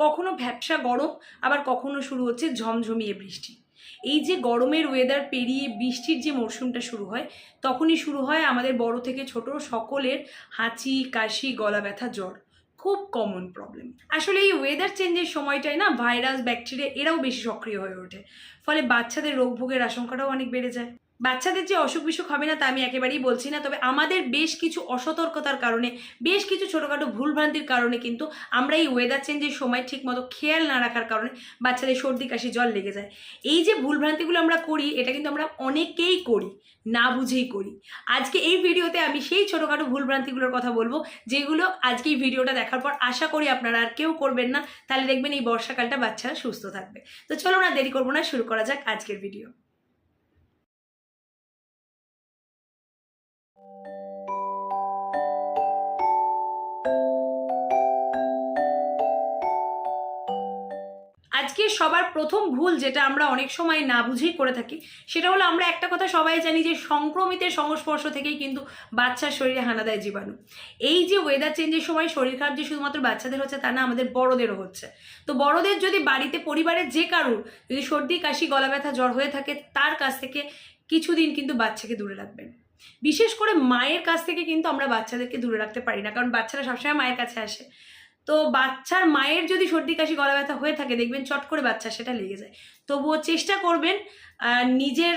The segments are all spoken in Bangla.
কখনো ভ্যাপসা গরম, আবার কখনো শুরু হচ্ছে ঝমঝমিয়ে বৃষ্টি। এই যে গরমের ওয়েদার পেরিয়ে বৃষ্টির যে মরশুমটা শুরু হয়, তখনই শুরু হয় আমাদের বড় থেকে ছোট সকলের হাঁচি, কাশি, গলা ব্যথা, জ্বর। খুব কমন প্রবলেম আসলে এই ওয়েদার চেঞ্জের সময়টায় না ভাইরাস ব্যাকটেরিয়া এরাও বেশি সক্রিয় হয়ে ওঠে। ফলে বাচ্চাদের রোগ ভোগের আশঙ্কাটাও অনেক বেড়ে যায়। বাচ্চাদের যে অসুখ বিসুখ হবে না তা আমি একেবারেই বলছি না, তবে আমাদের বেশ কিছু অসতর্কতার কারণে, বেশ কিছু ছোটোখাটো ভুলভ্রান্তির কারণে কিন্তু আমরা এই ওয়েদার চেঞ্জের সময় ঠিকমতো খেয়াল না রাখার কারণে বাচ্চাদের সর্দি, কাশি জল লেগে যায়। এই যে ভুলভ্রান্তিগুলো আমরা করি, এটা কিন্তু আমরা অনেকেই করি, না বুঝেই করি। আজকে এই ভিডিওতে আমি সেই ছোটোখাটো ভুলভ্রান্তিগুলোর কথা বলব, যেগুলো আজকে এই ভিডিওটা দেখার পর আশা করি আপনারা আর কেউ করবেন না, তাহলে দেখবেন এই বর্ষাকালটা বাচ্চারা সুস্থ থাকবে। তো চলো না দেরি করব না, শুরু করা যাক আজকের ভিডিও আজকে সবার প্রথম ভুল যেটা আমরা অনেক সময় না বুঝেই করে থাকি, সেটা হলো আমরা একটা কথা সবাই জানি যে সংক্রমিতের সংস্পর্শ থেকেই কিন্তু বাচ্চার শরীরে হানা দেয় জীবাণু। এই যে ওয়েদার চেঞ্জের সময় শরীর খারাপ যে শুধুমাত্র বাচ্চাদের হচ্ছে তা না, আমাদের বড়দেরও হচ্ছে। তো বড়দের যদি বাড়িতে পরিবারের যে কারুর যদি সর্দি, কাশি গলা ব্যথা জ্বর হয়ে থাকে, তার কাছ থেকে কিছুদিন কিন্তু বাচ্চাকে দূরে রাখবেন। বিশেষ করে মায়ের কাছ থেকে কিন্তু আমরা বাচ্চাদেরকে দূরে রাখতে পারি না, কারণ বাচ্চারা সবসময় মায়ের কাছে আসে। তো বাচ্চার মায়ের যদি সর্দি, কাশি, গলা ব্যথা হয়ে থাকে, দেখবেন চট করে বাচ্চা সেটা লেগে যায়। তবুও চেষ্টা করবেন নিজের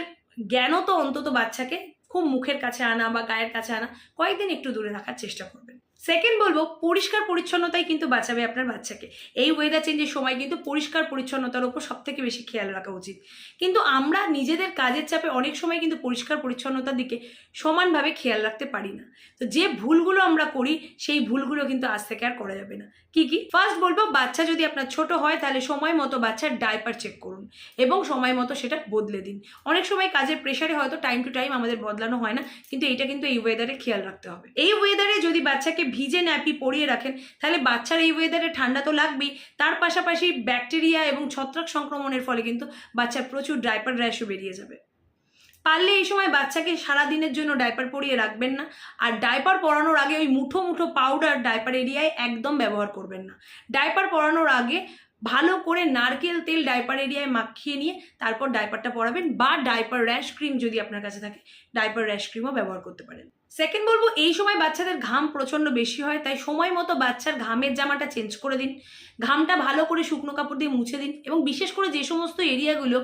জ্ঞানও তো অন্তত বাচ্চাকে খুব মুখের কাছে আনা বা গায়ের কাছে আনা, কয়েকদিন একটু দূরে রাখার চেষ্টা করবেন। সেকেন্ড বলব, পরিষ্কার পরিচ্ছন্নতাই কিন্তু বাঁচাবে আপনার বাচ্চাকে। এই ওয়েদার চেঞ্জের সময় কিন্তু পরিষ্কার পরিচ্ছন্নতার উপর সব থেকে বেশি খেয়াল রাখা উচিত। কিন্তু আমরা নিজেদের কাজের চাপে অনেক সময় কিন্তু পরিষ্কার পরিচ্ছন্নতার দিকে সমানভাবে খেয়াল রাখতে পারি না। তো যে ভুলগুলো আমরা করি, সেই ভুলগুলো কিন্তু আজ থেকে আর করা যাবে না। কি কি? ফার্স্ট বলব, বাচ্চা যদি আপনার ছোট হয়, তাহলে সময় মতো বাচ্চার ডাইপার চেক করুন এবং সময় মতো সেটা বদলে দিন। অনেক সময় কাজের প্রেশারে হয়তো টাইম টু টাইম আমাদের বদলানো হয় না, কিন্তু এটা কিন্তু এই ওয়েদারে খেয়াল রাখতে হবে। এই ওয়েদারে যদি বাচ্চাকে ভিজে ন্যাপি পরিয়ে রাখেন, তাহলে বাচ্চার এই ওয়েদারে ঠান্ডা তো লাগবেই। তার পাশাপাশি ব্যাকটেরিয়া এবং ছত্রাক সংক্রমণের ফলে কিন্তু বাচ্চার প্রচুর ডাইপার র্যাশও বেরিয়ে যাবে। পারলে এই সময় বাচ্চাকে সারা দিনের জন্য ডাইপার পরিয়ে রাখবেন না, আর ডাইপার পরানোর আগে ওই মুঠো মুঠো পাউডার ডাইপার এরিয়ায় একদম ব্যবহার করবেন না। ডাইপার পরানোর আগে ভালো করে নারকেল তেল ডাইপার এরিয়ায় মাখিয়ে নিয়ে তারপর ডাইপারটা পরাবেন বা ডাইপার র্যাশ ক্রিম যদি আপনার কাছে থাকে ডাইপার র্যাশ ক্রিমও ব্যবহার করতে পারেন। সেকেন্ড বলব, এই সময় বাচ্চাদের ঘাম প্রচণ্ড বেশি হয়, তাই সময় মতো বাচ্চার ঘামের জামাটা চেঞ্জ করে দিন। ঘামটা ভালো করে শুকনো কাপড় দিয়ে মুছে দিন এবং বিশেষ করে যে সমস্ত এরিয়াগুলো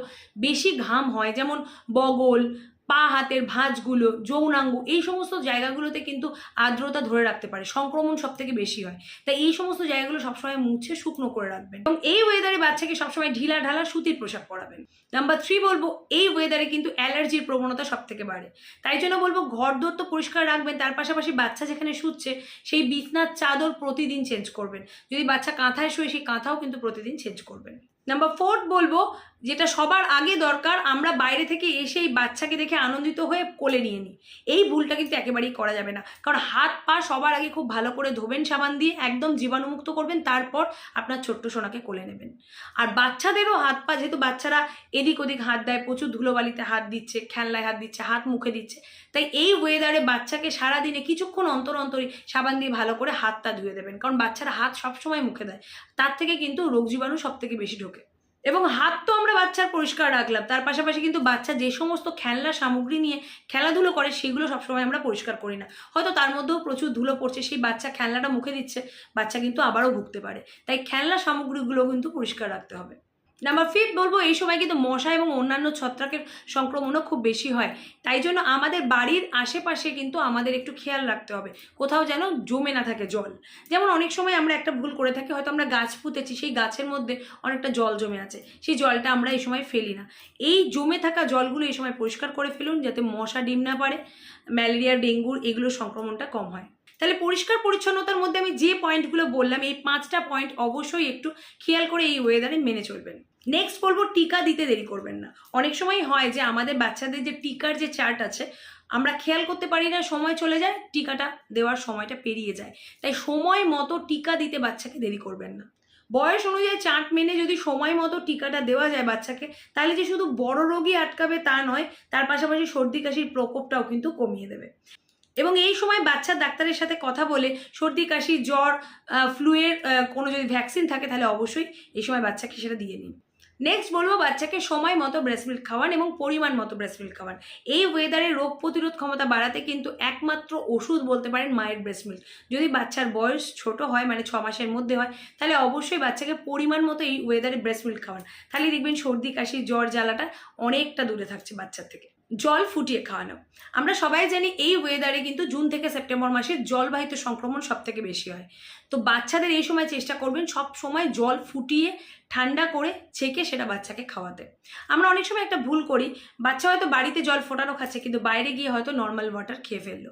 বেশি ঘাম হয়, যেমন বগল পা হাতের ভাঁজগুলো, যৌনাঙ্গ, এই সমস্ত জায়গাগুলোতে কিন্তু আর্দ্রতা ধরে রাখতে পারে, সংক্রমণ সব থেকে বেশি হয়। তাই এই সমস্ত জায়গাগুলো সবসময় মুছে শুকনো করে রাখবেন। এবং এই ওয়েদারে বাচ্চাকে সবসময় ঢিলা ঢালা সুতির পোশাক পরাবেন। নাম্বার থ্রি বলব, এই ওয়েদারে কিন্তু অ্যালার্জির প্রবণতা সব থেকে বাড়ে। তাই জন্য বলব, ঘর দোর তো পরিষ্কার রাখবেন, তার পাশাপাশি বাচ্চা যেখানে শুচ্ছে, সেই বিছনার চাদর প্রতিদিন চেঞ্জ করবেন। যদি বাচ্চা কাঁথায় শুয়ে, সেই কাঁথাও কিন্তু প্রতিদিন চেঞ্জ করবেন। নাম্বার ফোর্থ বলব যেটা সবার আগে দরকার, আমরা বাইরে থেকে এসে এই বাচ্চাকে দেখে আনন্দিত হয়ে কোলে নিয়ে নিই। এই ভুলটা কিন্তু একেবারেই করা যাবে না। কারণ হাত পা সবার আগে খুব ভালো করে ধোবেন, সাবান দিয়ে একদম জীবাণুমুক্ত করবেন, তারপর আপনার ছোট্ট সোনাকে কোলে নেবেন। আর বাচ্চাদেরও হাত পা, যেহেতু বাচ্চারা এদিক ওদিক হাত দেয়, প্রচুর ধুলোবালিতে হাত দিচ্ছে, খেলনায় হাত দিচ্ছে, হাত মুখে দিচ্ছে, তাই এই ওয়েদারে বাচ্চাকে সারাদিনে কিছুক্ষণ অন্তর অন্তরই সাবান দিয়ে ভালো করে হাতটা ধুয়ে দেবেন। কারণ বাচ্চারা হাত সবসময় মুখে দেয়। তার থেকে কিন্তু রোগ জীবাণু সব থেকে বেশি ঢোকে। এবং হাত তো আমরা বাচ্চার পরিষ্কার রাখলাম। তার পাশাপাশি কিন্তু বাচ্চা যে সমস্ত খেলনা সামগ্রী নিয়ে খেলাধুলো করে, সেগুলো সবসময় আমরা পরিষ্কার করি না। হয়তো তার মধ্যেও প্রচুর ধুলো পড়ছে, সেই বাচ্চা খেলনাটা মুখে দিচ্ছে, বাচ্চা কিন্তু আবারও ভুগতে পারে। তাই খেলনা সামগ্রীগুলো কিন্তু পরিষ্কার রাখতে হবে। নাম্বার ফিফ বলব, এই সময় কিন্তু মশা এবং অন্যান্য ছত্রাকের সংক্রমণও খুব বেশি হয়। তাই জন্য আমাদের বাড়ির আশেপাশে কিন্তু আমাদের একটু খেয়াল রাখতে হবে। কোথাও যেন জমে না থাকে জল। যেমন অনেক সময় আমরা একটা ভুল করে থাকি, হয়তো আমরা গাছ পুঁতেছি, সেই গাছের মধ্যে অনেকটা জল জমে আছে। সেই জলটা আমরা এই সময় ফেলি না। এই জমে থাকা জলগুলো এই সময় পরিষ্কার করে ফেলুন, যাতে মশা ডিম না পারে, ম্যালেরিয়া, ডেঙ্গুর এগুলোর সংক্রমণটা কম হয়। তাহলে পরিষ্কার পরিচ্ছন্নতার মধ্যে আমি যে পয়েন্টগুলো বললাম, এই পাঁচটা পয়েন্ট অবশ্যই একটু খেয়াল করে এই ওয়েদারে মেনে চলবেন। নেক্সট বলব, টিকা দিতে দেরি করবেন না। অনেক সময় হয় যে আমাদের বাচ্চাদের যে টিকার যে চার্ট আছে, আমরা খেয়াল করতে পারি না, সময় চলে যায়, টিকাটা দেওয়ার সময়টা পেরিয়ে যায়। তাই সময় মতো টিকা দিতে বাচ্চাকে দেরি করবেন না। বয়স অনুযায়ী চার্ট মেনে যদি সময় মতো টিকাটা দেওয়া যায় বাচ্চাকে, তাহলে যে শুধু বড় রোগী আটকাবে তা নয়, তার পাশাপাশি সর্দি কাশির প্রকোপটাও কিন্তু কমিয়ে দেবে। এবং এই সময় বাচ্চার ডাক্তারের সাথে কথা বলে সর্দি, কাশি, জ্বর ফ্লুয়ের কোনো যদি ভ্যাকসিন থাকে তাহলে অবশ্যই এই সময় বাচ্চাকে সেটা দিয়ে নিন। নেক্সট বলব বাচ্চাকে সময় মতো ব্রেস্ট মিল্ক খাওয়ান এবং পরিমাণ মতো ব্রেস্ট মিল্ক খাওয়ান। এই ওয়েদারে রোগ প্রতিরোধ ক্ষমতা বাড়াতে কিন্তু একমাত্র ওষুধ বলতে পারেন মায়ের ব্রেস্ট মিল্ক যদি বাচ্চার বয়স ছোট হয় মানে ছ মাসের মধ্যে হয়, তাহলে অবশ্যই বাচ্চাকে পরিমাণ মতো এই ওয়েদারে ব্রেস্ট মিল্ক খাওয়ান। তাহলে দেখবেন সর্দি, কাশি, জ্বর, জ্বালাটা অনেকটা দূরে থাকছে বাচ্চার থেকে। জল ফুটিয়ে খাওয়ানো। আমরা সবাই জানি এই ওয়েদারে কিন্তু জুন থেকে সেপ্টেম্বর মাসে জলবাহিত সংক্রমণ সব থেকে বেশি হয়। তো বাচ্চাদের এই সময় চেষ্টা করবেন সব সময় জল ফুটিয়ে ঠান্ডা করে ছেঁকে সেটা বাচ্চাকে খাওয়াতে। আমরা অনেক সময় একটা ভুল করি, বাচ্চা হয়তো বাড়িতে জল ফোটানো খাচ্ছে কিন্তু বাইরে গিয়ে হয়তো নর্মাল ওয়াটার খেয়ে ফেলল।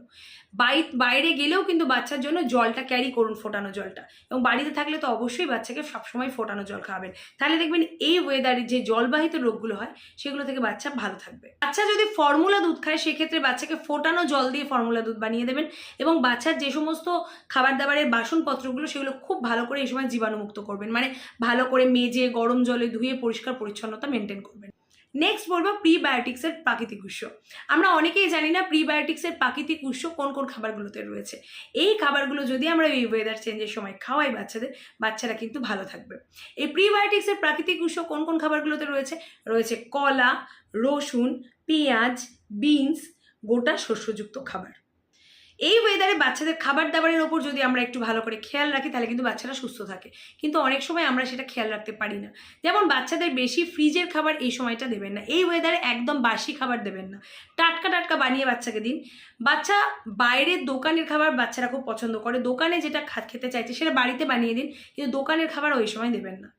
বাই বাইরে গেলেও কিন্তু বাচ্চার জন্য জলটা ক্যারি করুন ফোটানো জলটা এবং বাড়িতে থাকলে তো অবশ্যই বাচ্চাকে সবসময় ফোটানো জল খাওয়াবেন তাহলে দেখবেন এই ওয়েদারে যে জলবাহিত রোগগুলো হয় সেগুলো থেকে বাচ্চা ভালো থাকবে। বাচ্চা যদি ফর্মুলা দুধ খায় সেক্ষেত্রে বাচ্চাকে ফোটানো জল দিয়ে ফর্মুলা দুধ বানিয়ে দেবেন এবং বাচ্চার যে সমস্ত খাবার দাবারের বাসনপত্রগুলো সেগুলো খুব ভালো করে এই সময় জীবাণুমুক্ত করবেন। মানে ভালো করে মেজে, গরম জলে ধুয়ে, পরিষ্কার পরিচ্ছন্নতা মেনটেন করবেন। নেক্সট বলব প্রিবায়োটিক্সের প্রাকৃতিক উৎস। আমরা অনেকেই জানি না প্রিবায়োটিক্সের প্রাকৃতিক উৎস কোন কোন খাবারগুলোতে রয়েছে। এই খাবারগুলো যদি আমরা এই ওয়েদার চেঞ্জের সময় খাওয়াই বাচ্চাদের, বাচ্চারা কিন্তু ভালো থাকবে। এই প্রিবায়োটিক্সের প্রাকৃতিক উৎস কোন কোন খাবারগুলোতে রয়েছে? রয়েছে কলা, রসুন, পেঁয়াজ, বিনস, গোটা শস্যযুক্ত খাবার। এই ওয়েদারে বাচ্চাদের খাবার দাবারের ওপর যদি আমরা একটু ভালো করে খেয়াল রাখি, তাহলে কিন্তু বাচ্চারা সুস্থ থাকে। কিন্তু অনেক সময় আমরা সেটা খেয়াল রাখতে পারি না। যেমন বাচ্চাদের বেশি ফ্রিজের খাবার এই সময়টা দেবেন না। এই ওয়েদারে একদম বাসি খাবার দেবেন না। টাটকা টাটকা বানিয়ে বাচ্চাকে দিন। বাচ্চা বাইরের দোকানের খাবার বাচ্চারা খুব পছন্দ করে। দোকানে যেটা খেতে চাইছে সেটা বাড়িতে বানিয়ে দিন। কিন্তু দোকানের খাবার ওই সময় দেবেন না।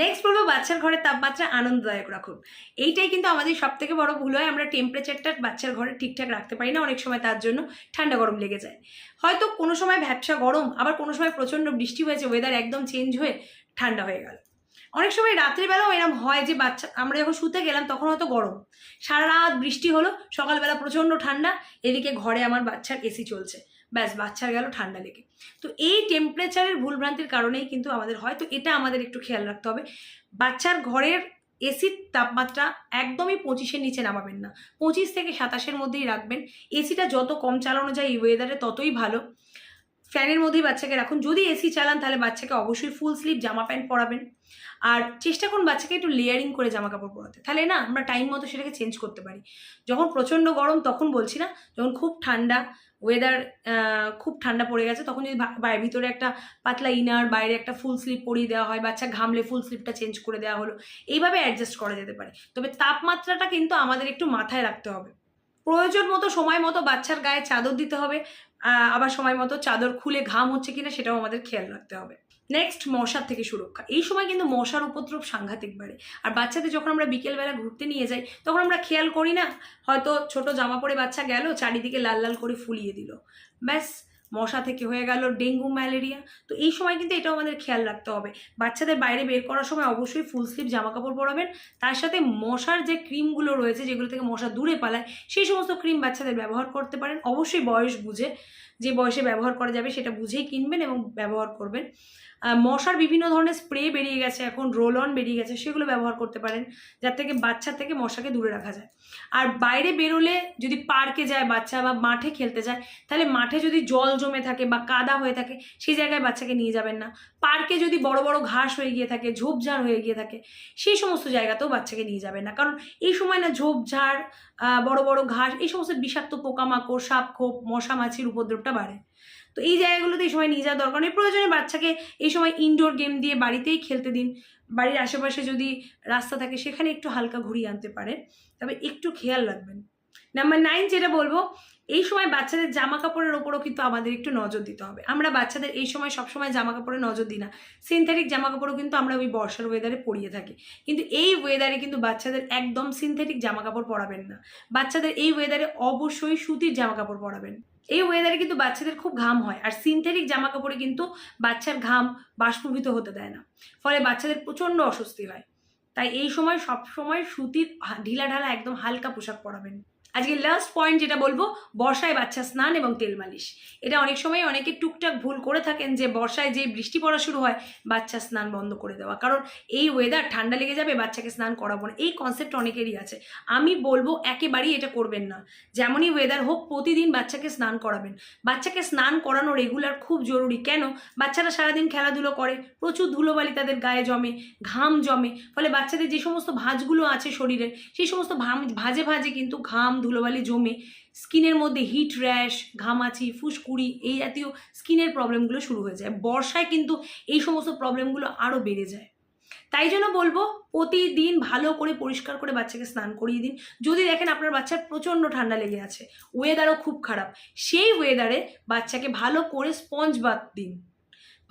নেক্সট বলব বাচ্চার ঘরের তাপমাত্রা আনন্দদায়ক রাখুন এইটাই কিন্তু আমাদের সব থেকে বড় ভুল হয়, আমরা টেম্পারেচারটা বাচ্চার ঘরে ঠিকঠাক রাখতে পারি না, অনেক সময় তার জন্য ঠান্ডা গরম লেগে যায়। হয়তো কোনো সময় ভ্যাবসা গরম, আবার কোনো সময় প্রচণ্ড বৃষ্টি হয়েছে ওয়েদার একদম চেঞ্জ হয়ে ঠান্ডা হয়ে গেল। অনেক সময় রাত্রিবেলাও এরকম হয় যে বাচ্চা, আমরা যখন শুতে গেলাম তখন হয়তো গরম। সারা রাত বৃষ্টি হলো, সকালবেলা প্রচণ্ড ঠান্ডা, এদিকে ঘরে আমার বাচ্চার এসি চলছে। ব্যাস বাচ্চার গেল ঠান্ডা লেগে। তো এই টেম্পারেচারের ভুলভ্রান্তির কারণেই কিন্তু আমাদের হয়, তো এটা আমাদের একটু খেয়াল রাখতে হবে। বাচ্চার ঘরের এসির তাপমাত্রা একদমই পঁচিশের নিচে নামাবেন না। পঁচিশ থেকে সাতাশের মধ্যেই রাখবেন। এসিটা যত কম চালানো যায় এই ওয়েদারে ততই ভালো। ফ্যানের মধ্যেই বাচ্চাকে রাখুন। যদি এসি চালান, তাহলে বাচ্চাকে অবশ্যই ফুল স্লিভ জামা প্যান্ট পরাবেন। আর চেষ্টা করুন বাচ্চাকে একটু লেয়ারিং করে জামা কাপড় পরাতে। তাহলে না, আমরা টাইম মতো সেটাকে চেঞ্জ করতে পারি। যখন প্রচণ্ড গরম, তখন বলছি না, যখন খুব ঠান্ডা ওয়েদার খুব ঠান্ডা পড়ে গেছে। তখন যদি ভিতরে একটা পাতলা ইনার, বাইরে একটা ফুল স্লিপ পরিয়ে দেওয়া হয়, বাচ্চা ঘামলে ফুল স্লিপটা চেঞ্জ করে দেওয়া হলো, এইভাবে অ্যাডজাস্ট করা যেতে পারে। তবে তাপমাত্রাটা কিন্তু আমাদের একটু মাথায় রাখতে হবে। প্রয়োজন মতো সময় মতো বাচ্চার গায়ে চাদর দিতে হবে আবার সময় মতো চাদর খুলে ঘাম হচ্ছে কিনা সেটাও আমাদের খেয়াল রাখতে হবে। নেক্সট মশার থেকে সুরক্ষা। এই সময় কিন্তু মশার উপদ্রব সাংঘাতিক বাড়ে। আর বাচ্চাদের যখন আমরা বিকেলবেলা ঘুরতে নিয়ে যাই, তখন আমরা খেয়াল করি না, হয়তো ছোট জামা পরে বাচ্চা গেল, চারিদিকে লাল লাল করে ফুলিয়ে দিল। ব্যাস, মশা থেকে হয়ে গেল ডেঙ্গু, ম্যালেরিয়া। তো এই সময় কিন্তু এটাও আমাদের খেয়াল রাখতে হবে। বাচ্চাদের বাইরে বের করার সময় অবশ্যই ফুল স্লিভ জামা কাপড় পরাবেন। তার সাথে মশার যে ক্রিমগুলো রয়েছে, যেগুলো থেকে মশা দূরে পালায়, সেই সমস্ত ক্রিম বাচ্চাদের ব্যবহার করতে পারেন। অবশ্যই বয়স বুঝে, যে বয়সে ব্যবহার করা যাবে, সেটা বুঝেই কিনবেন এবং ব্যবহার করবেন। মশার বিভিন্ন ধরনের স্প্রে বেরিয়ে গেছে, এখন রোল অন বেরিয়ে গেছে, সেগুলো ব্যবহার করতে পারেন যার থেকে বাচ্চা থেকে মশাকে দূরে রাখা যায়। আর বাইরে বেরোলে যদি পার্কে যায় বাচ্চা বা মাঠে খেলতে যায়, তাহলে মাঠে যদি জল জমে থাকে বা কাদা হয়ে থাকে, সেই জায়গায় বাচ্চাকে নিয়ে যাবেন না। পার্কে যদি বড় বড় ঘাস হয়ে গিয়ে থাকে, ঝোপঝাড় হয়ে গিয়ে থাকে, সেই সমস্ত জায়গাতেও বাচ্চাকে নিয়ে যাবেন না। কারণ এই সময় না ঝোপঝাড় বড় বড় ঘাস, এই সমস্ত বিষাক্ত পোকামাকড় সাপ খোপ মশা মাছির উপদ্রবটা বাড়ে। তো এই জায়গাগুলোতে এই সময় নিয়ে যাওয়া দরকার নেই। প্রয়োজনে বাচ্চাকে এই সময় ইনডোর গেম দিয়ে বাড়িতেই খেলতে দিন। বাড়ির আশেপাশে যদি রাস্তা থাকে, সেখানে একটু হালকা ঘুরিয়ে আনতে পারে তবে একটু খেয়াল রাখবেন। নাম্বার নাইন যেটা বলব, এই সময় বাচ্চাদের জামা কাপড়ের ওপরও কিন্তু আমাদের একটু নজর দিতে হবে। আমরা বাচ্চাদের এই সময় সবসময় জামা কাপড়ে নজর দিই না। সিনথেটিক জামা কাপড়ও কিন্তু আমরা ওই বর্ষার ওয়েদারে পরিয়ে থাকি। কিন্তু এই ওয়েদারে কিন্তু বাচ্চাদের একদম সিনথেটিক জামা কাপড় পরাবেন না। বাচ্চাদের এই ওয়েদারে অবশ্যই সুতির জামা কাপড় পরাবেন। এই ওয়েদারে কিন্তু বাচ্চাদের খুব ঘাম হয়। আর সিনথেটিক জামা কাপড়ে কিন্তু বাচ্চার ঘাম বাষ্পভূত হতে দেয় না। ফলে বাচ্চাদের প্রচণ্ড অস্বস্তি হয়। তাই এই সময় সব সময় সুতির ঢিলা ঢালা একদম হালকা পোশাক পরাবেন। আজকে লাস্ট পয়েন্ট যেটা বলব, বর্ষায় বাচ্চা স্নান এবং তেল মালিশ। এটা অনেক সময় অনেকে টুকটাক ভুল করে থাকেন যে বর্ষায় যে বৃষ্টি পড়া শুরু হয়, বাচ্চা স্নান বন্ধ করে দেওয়া। কারণ এই ওয়েদার ঠান্ডা লেগে যাবে, বাচ্চাকে স্নান করাবো না। এই কনসেপ্ট অনেকেরই আছে। আমি বলব, একেবারেই এটা করবেন না। যেমনই ওয়েদার হোক, প্রতিদিন বাচ্চাকে স্নান করাবেন। বাচ্চাকে স্নান করানো রেগুলার খুব জরুরি। কেন? বাচ্চারা সারাদিন খেলাধুলো করে, প্রচুর ধুলোবালি তাদের গায়ে জমে, ঘাম জমে। ফলে বাচ্চাদের যে সমস্ত ভাঁজগুলো আছে শরীরের, সেই সমস্ত ভাজে ভাজে কিন্তু ঘাম ধুলোবালি জমে স্কিনের মধ্যে হিট র্যাশ ঘামাচি, ফুসকুড়ি এই জাতীয় স্কিনের প্রবলেমগুলো শুরু হয়ে যায়। বর্ষায় কিন্তু এই সমস্ত প্রবলেমগুলো আরও বেড়ে যায়। তাই জন্য বলব, প্রতিদিন ভালো করে পরিষ্কার করে বাচ্চাকে স্নান করিয়ে দিন। যদি দেখেন আপনার বাচ্চার প্রচণ্ড ঠান্ডা লেগে আছে ওয়েদারও খুব খারাপ, সেই ওয়েদারে বাচ্চাকে ভালো করে স্পঞ্জ বাথ দিন।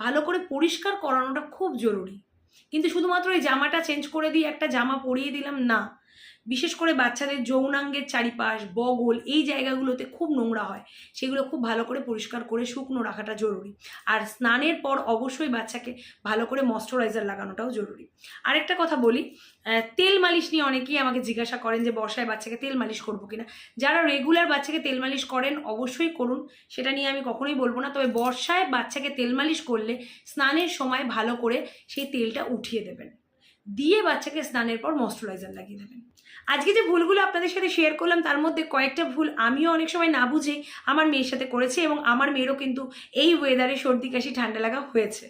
ভালো করে পরিষ্কার করানোটা খুব জরুরি। কিন্তু শুধুমাত্র এই জামাটা চেঞ্জ করে দিয়ে একটা জামা পরিয়ে দিলাম, না। বিশেষ করে বাচ্চাদের যৌনাঙ্গের চারিপাশ, বগল এই জায়গাগুলোতে খুব নোংরা হয়। সেগুলো খুব ভালো করে পরিষ্কার করে শুকনো রাখাটা জরুরি। আর স্নানের পর অবশ্যই বাচ্চাকে ভালো করে ময়শ্চারাইজার লাগানোটাও জরুরি। আরেকটা কথা বলি তেল মালিশ নিয়ে অনেকেই আমাকে জিজ্ঞাসা করেন যে, বর্ষায় বাচ্চাকে তেল মালিশ করব কিনা? যারা রেগুলার বাচ্চাকে তেল মালিশ করেন, অবশ্যই করুন। সেটা নিয়ে আমি কখনোই বলব না। তবে বর্ষায় বাচ্চাকে তেল মালিশ করলে স্নানের সময় ভালো করে সেই তেলটা উঠিয়ে দেবেন। দিয়ে বাচ্চাকে স্নানের পর ময়শ্চারাইজার লাগিয়ে দেবেন। আজকে যে ভুলগুলো আপনাদের সাথে শেয়ার করলাম, তার মধ্যে কয়েকটা ভুল আমিও অনেক সময় না বুঝেই আমার মেয়ের সাথে করেছি এবং আমার মেয়েরও কিন্তু এই ওয়েদারে সর্দি, কাশি, ঠান্ডা লাগা হয়েছে।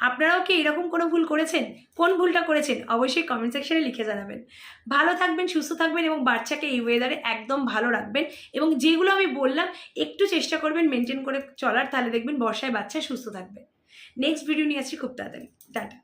আপনারাও কি এরকম কোনো ভুল করেছেন? কোন ভুলটা করেছেন? অবশ্যই কমেন্ট সেকশনে লিখে জানাবেন। ভালো থাকবেন, সুস্থ থাকবেন এবং বাচ্চাকে এই ওয়েদারে একদম ভালো রাখবেন এবং যেগুলো আমি বললাম, একটু চেষ্টা করবেন মেনটেন করে চলার। তাহলে দেখবেন বর্ষায় বাচ্চা সুস্থ থাকবে। নেক্সট ভিডিও নিয়ে আসছি খুব তাড়াতাড়ি। টাটা।